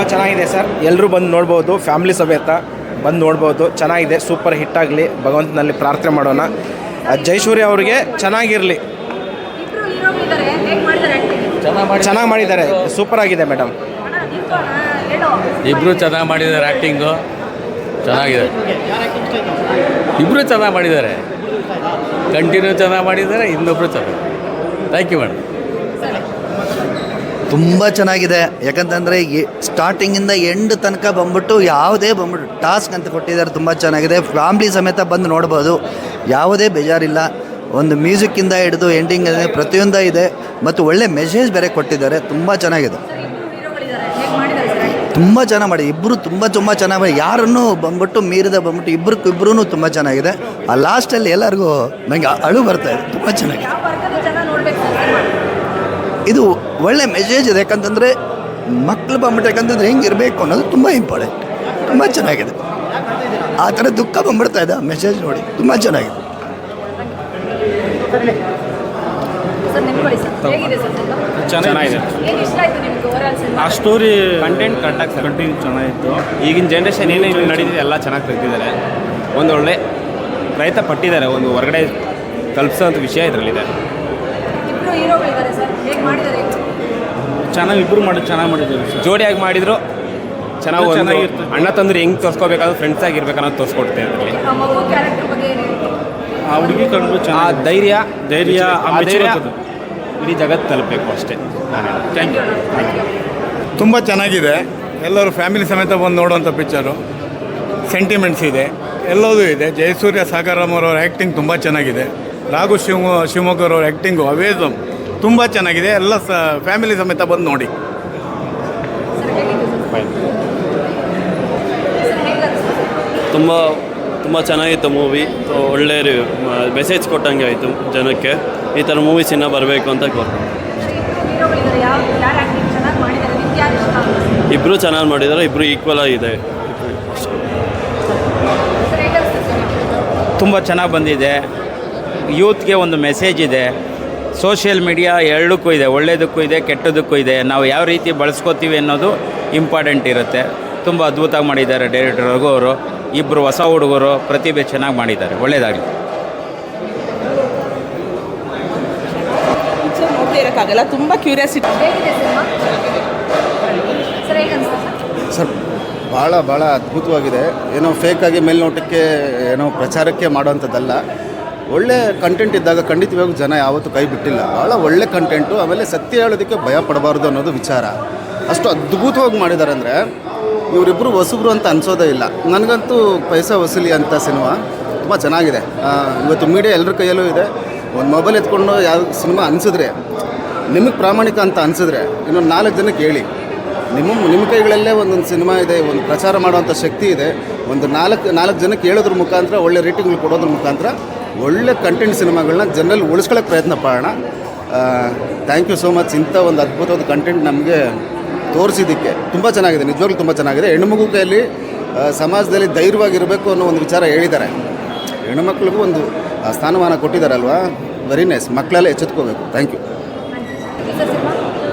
ತುಂಬ ಚೆನ್ನಾಗಿದೆ ಸರ್. ಎಲ್ಲರೂ ಬಂದು ನೋಡ್ಬೋದು, ಫ್ಯಾಮಿಲಿ ಸಮೇತ ಬಂದು ನೋಡ್ಬೋದು. ಚೆನ್ನಾಗಿದೆ, ಸೂಪರ್ ಹಿಟ್ ಆಗಲಿ. ಭಗವಂತನಲ್ಲಿ ಪ್ರಾರ್ಥನೆ ಮಾಡೋಣ. ಜಯಸೂರ್ಯ ಅವರಿಗೆ ಚೆನ್ನಾಗಿರಲಿ? ಚೆನ್ನಾಗಿ ಮಾಡಿದ್ದಾರೆ. ಸೂಪರ್ ಆಗಿದೆ ಮೇಡಮ್. ಇಬ್ಬರು ಚೆನ್ನಾಗಿ ಮಾಡಿದ್ದಾರೆ ಆ್ಯಕ್ಟಿಂಗು ಚೆನ್ನಾಗಿದೆ. ಇಬ್ಬರು ಚೆನ್ನಾಗಿ ಮಾಡಿದ್ದಾರೆ. ಕಂಟಿನ್ಯೂ ಚೆನ್ನಾಗಿ ಮಾಡಿದ್ದಾರೆ ಇನ್ನೊಬ್ಬರು ಚೆನ್ನಾಗಿ. ಥ್ಯಾಂಕ್ ಯು ಮೇಡಮ್ ತುಂಬ ಚೆನ್ನಾಗಿದೆ. ಯಾಕಂತಂದರೆ ಸ್ಟಾರ್ಟಿಂಗಿಂದ ಎಂಡ್ ತನಕ ಬಂದ್ಬಿಟ್ಟು ಯಾವುದೇ ಬಂದ್ಬಿಟ್ಟು ಟಾಸ್ಕ್ ಅಂತ ಕೊಟ್ಟಿದ್ದಾರೆ, ತುಂಬ ಚೆನ್ನಾಗಿದೆ. ಫ್ಯಾಮ್ಲಿ ಸಮೇತ ಬಂದು ನೋಡ್ಬೋದು. ಯಾವುದೇ ಬೇಜಾರಿಲ್ಲ. ಒಂದು ಮ್ಯೂಸಿಕ್ಕಿಂದ ಹಿಡಿದು ಎಂಡಿಂಗ್ ಪ್ರತಿಯೊಂದ ಇದೆ. ಮತ್ತು ಒಳ್ಳೆ ಮೆಸೇಜ್ ಬೇರೆ ಕೊಟ್ಟಿದ್ದಾರೆ. ತುಂಬ ಚೆನ್ನಾಗಿದೆ. ತುಂಬ ಚೆನ್ನಾಗಿ ಮಾಡಿ. ಇಬ್ಬರು ತುಂಬ ತುಂಬ ಚೆನ್ನಾಗಿ ಮಾಡಿ. ಯಾರನ್ನು ಬಂದ್ಬಿಟ್ಟು ಮೀರಿದ ಬಂದ್ಬಿಟ್ಟು ಇಬ್ಬರು ಇಬ್ಬರೂ ತುಂಬ ಚೆನ್ನಾಗಿದೆ. ಆ ಲಾಸ್ಟಲ್ಲಿ ಎಲ್ಲರಿಗೂ ನನಗೆ ಅಳು ಬರ್ತಾ ಇದೆ. ತುಂಬ ಚೆನ್ನಾಗಿದೆ ಯಾವ ವರ್ಗದ ಜನ ನೋಡ್ಬೇಕು ಸರ್ ಸಿನಿಮಾ ಇದು ಒಳ್ಳೆ ಮೆಸೇಜ್ ಇದೆ. ಯಾಕಂತಂದರೆ ಮಕ್ಕಳು ಬಂದ್ಬಿಟ್ಟು ಹೆಂಗಿರಬೇಕು ಹೆಂಗೆ ಇರಬೇಕು ಅನ್ನೋದು ತುಂಬ ಇಂಪಾರ್ಟೆಂಟ್ ತುಂಬ ಚೆನ್ನಾಗಿದೆ. ಆ ಥರ ದುಃಖ ಬಂದ್ಬಿಡ್ತಾ ಇದೆ ಮೆಸೇಜ್ ನೋಡಿ. ತುಂಬ ಚೆನ್ನಾಗಿದೆ. ಸರ್ ನಿಮ್ಕೊಳ್ಳಿ ಸರ್. ಹೇಗಿದೆ ಸರ್ ಚೆನ್ನಾಗಿದೆ. ಏನು ಇಷ್ಟ ಆಯ್ತು ನಿಮ್ಗೆ ಓವರಾಲ್ ಸಿನಿಮಾ ಆ ಸ್ಟೋರಿ ಕಂಟೆಂಟ್ ಕರೆಕ್ಟಾಗಿ ಕಂಟಿನ್ಯೂ ಚೆನ್ನಾಗಿತ್ತು. ಈಗಿನ ಜನ್ರೇಷನ್ ಏನೇನು ನಡೀತಿದೆ ಎಲ್ಲ ಚೆನ್ನಾಗಿ ತೆಗೆದಿದ್ದಾರೆ. ಒಂದು ಒಳ್ಳೆ ಪ್ರಯತ್ನ ಪಟ್ಟಿದ್ದಾರೆ. ಒಂದು ಹೊರಗಡೆ ತಲುಪಿಸೋಂಥ ವಿಷಯ ಇದರಲ್ಲಿದೆ ಇಬ್ರು ಹೀರೋಗಳಿದ್ದಾರೆ ಸರ್ ಹೇಗೆ ಮಾಡಿದ್ದಾರೆ ಚೆನ್ನಾಗಿ ಇಬ್ಬರು ಮಾಡಿ ಚೆನ್ನಾಗಿ ಮಾಡಿದ್ದಾರೆ ಸರ್. ಜೋಡಿಯಾಗಿ ಮಾಡಿದ್ರು. ಚೆನ್ನಾಗಿ ಚೆನ್ನಾಗಿರ್ತದೆ. ಅಣ್ಣ ತಂದ್ರೆ ಹೆಂಗೆ ತೋರಿಸ್ಕೋಬೇಕಾದ್ರೆ ಫ್ರೆಂಡ್ಸ್ ಆಗಿರ್ಬೇಕು ಅನ್ನೋದು ತೋರಿಸ್ಕೊಡ್ತೇವೆ ಅದರಲ್ಲಿ. ಆ ಮಗು ಕ್ಯಾರೆಕ್ಟರ್ ಬಗ್ಗೆ ಆ ಹುಡುಗಿ ಕಂಡು ಆ ಚೆನ್ನಾಗಿ ಧೈರ್ಯ ಧೈರ್ಯ ಆ ಧೈರ್ಯ. ಇಡೀ ಜಗತ್ತು ತಲುಪಬೇಕು ಅಷ್ಟೇ ನಾನು ಥ್ಯಾಂಕ್ ಯು ತುಂಬ ಚೆನ್ನಾಗಿದೆ. ಎಲ್ಲರೂ ಫ್ಯಾಮಿಲಿ ಸಮೇತ ಬಂದು ನೋಡುವಂಥ ಪಿಕ್ಚರು ಸೆಂಟಿಮೆಂಟ್ಸ್ ಇದೆ. ಎಲ್ಲದೂ ಇದೆ. ಜಯಸೂರ್ಯ ಸಾಗರರಾಮ್ ಅವರ ಆ್ಯಕ್ಟಿಂಗ್ ತುಂಬ ಚೆನ್ನಾಗಿದೆ. ರಾಘು ಶಿವ ಶಿವಮೊಗ್ಗ ಅವರ ಆ್ಯಕ್ಟಿಂಗು ಅವೇಸಮ್ ತುಂಬ ಚೆನ್ನಾಗಿದೆ. ಎಲ್ಲ ಸ ಫ್ಯಾಮಿಲಿ ಸಮೇತ ಬಂದು ನೋಡಿ. ತುಂಬ ತುಂಬ ಚೆನ್ನಾಗಿತ್ತು ಮೂವಿ ಒಳ್ಳೆ ಮೆಸೇಜ್ ಕೊಟ್ಟಂಗೆ ಆಯಿತು ಜನಕ್ಕೆ. ಈ ಥರ ಮೂವೀಸ್ ಇನ್ನೂ ಬರಬೇಕು ಅಂತ ಕೋರ್ತೀನಿ ಇಬ್ಬರು ಚೆನ್ನಾಗಿ ಮಾಡಿದ್ದಾರೆ ಇಬ್ಬರು ಈಕ್ವಲ್ ಆಗಿದೆ. ತುಂಬ ಚೆನ್ನಾಗಿ ಬಂದಿದೆ. ಯೂತ್ಗೆ ಒಂದು ಮೆಸೇಜ್ ಇದೆ. ಸೋಷಿಯಲ್ ಮೀಡಿಯಾ ಎರಡಕ್ಕೂ ಇದೆ ಒಳ್ಳೆಯದಕ್ಕೂ ಇದೆ ಕೆಟ್ಟದಕ್ಕೂ ಇದೆ. ನಾವು ಯಾವ ರೀತಿ ಬಳಸ್ಕೋತೀವಿ ಅನ್ನೋದು ಇಂಪಾರ್ಟೆಂಟ್ ಇರುತ್ತೆ. ತುಂಬ ಅದ್ಭುತವಾಗಿ ಮಾಡಿದ್ದಾರೆ ಡೈರೆಕ್ಟರ್ ರಘು ಅವರು. ಇಬ್ಬರು ಹೊಸ ಹುಡುಗರು ಪ್ರತಿಭೆ ಚೆನ್ನಾಗಿ ಮಾಡಿದ್ದಾರೆ. ಒಳ್ಳೆಯದಾಗಲಿ ಇರೋಕ್ಕಾಗಲ್ಲ ತುಂಬ ಕ್ಯೂರಿಯಾಸಿಟಿ ಸರ್ ಭಾಳ ಭಾಳ ಅದ್ಭುತವಾಗಿದೆ. ಏನೋ ಫೇಕಾಗಿ ಮೇಲ್ನೋಟಕ್ಕೆ ಏನೋ ಪ್ರಚಾರಕ್ಕೆ ಮಾಡೋವಂಥದ್ದಲ್ಲ. ಒಳ್ಳೆ ಕಂಟೆಂಟ್ ಇದ್ದಾಗ ಖಂಡಿತವಾಗೂ ಜನ ಯಾವತ್ತೂ ಕೈ ಬಿಟ್ಟಿಲ್ಲ. ಭಾಳ ಒಳ್ಳೆ ಕಂಟೆಂಟು ಆಮೇಲೆ ಸತ್ಯ ಹೇಳೋದಕ್ಕೆ ಭಯ ಪಡಬಾರ್ದು ಅನ್ನೋದು ವಿಚಾರ. ಅಷ್ಟು ಅದ್ಭುತವಾಗಿ ಮಾಡಿದ್ದಾರೆ ಅಂದರೆ ಇವರಿಬ್ಬರು ಹೊಸಬ್ರು ಅಂತ ಅನ್ಸೋದೇ ಇಲ್ಲ. ನನಗಂತೂ ಪೈಸಾ ವಸೂಲಿ ಅಂತ ಸಿನಿಮಾ ತುಂಬ ಚೆನ್ನಾಗಿದೆ. ಇವತ್ತು ಮೀಡಿಯಾ ಎಲ್ಲರ ಕೈಯಲ್ಲೂ ಇದೆ. ಒಂದು ಮೊಬೈಲ್ ಎತ್ಕೊಂಡು ಯಾವ ಸಿನಿಮಾ ಅನಿಸಿದ್ರೆ, ನಿಮಗೆ ಪ್ರಾಮಾಣಿಕ ಅಂತ ಅನಿಸಿದ್ರೆ ಇನ್ನೊಂದು ನಾಲ್ಕು ಜನಕ್ಕೆ ಹೇಳಿ. ನಿಮ್ಮ ನಿಮ್ಮ ಕೈಗಳಲ್ಲೇ ಒಂದೊಂದು ಸಿನಿಮಾ ಇದೆ, ಒಂದು ಪ್ರಚಾರ ಮಾಡುವಂಥ ಶಕ್ತಿ ಇದೆ. ಒಂದು ನಾಲ್ಕು ನಾಲ್ಕು ಜನಕ್ಕೆ ಕೇಳೋದ್ರ ಮುಖಾಂತರ, ಒಳ್ಳೆ ರೇಟಿಂಗ್ಗಳು ಕೊಡೋದ್ರ ಮುಖಾಂತರ ಒಳ್ಳೆ ಕಂಟೆಂಟ್ ಸಿನಿಮಾಗಳನ್ನ ಜನರಲ್ಲಿ ಉಳಿಸ್ಕೊಳ್ಳೋಕೆ ಪ್ರಯತ್ನ ಪಡೋಣ ಥ್ಯಾಂಕ್ ಯು ಸೋ ಮಚ್ ಇಂಥ ಒಂದು ಅದ್ಭುತವಾದ ಕಂಟೆಂಟ್ ನಮಗೆ ತೋರಿಸಿದ್ದಕ್ಕೆ ತುಂಬ ಚೆನ್ನಾಗಿದೆ, ನಿಜವಾಗ್ಲೂ ತುಂಬ ಚೆನ್ನಾಗಿದೆ. ಹೆಣ್ಣುಮಗು ಕೈಯಲ್ಲಿ ಸಮಾಜದಲ್ಲಿ ಧೈರ್ಯವಾಗಿರಬೇಕು ಅನ್ನೋ ಒಂದು ವಿಚಾರ ಹೇಳಿದ್ದಾರೆ. ಹೆಣ್ಣುಮಕ್ಳಿಗೂ ಒಂದು ಸ್ಥಾನಮಾನ ಕೊಟ್ಟಿದ್ದಾರಲ್ವಾ? ವೆರಿ ನೈಸ್ ಮಕ್ಕಳೆಲ್ಲ ಎಚ್ಚೆತ್ಕೋಬೇಕು. Thank you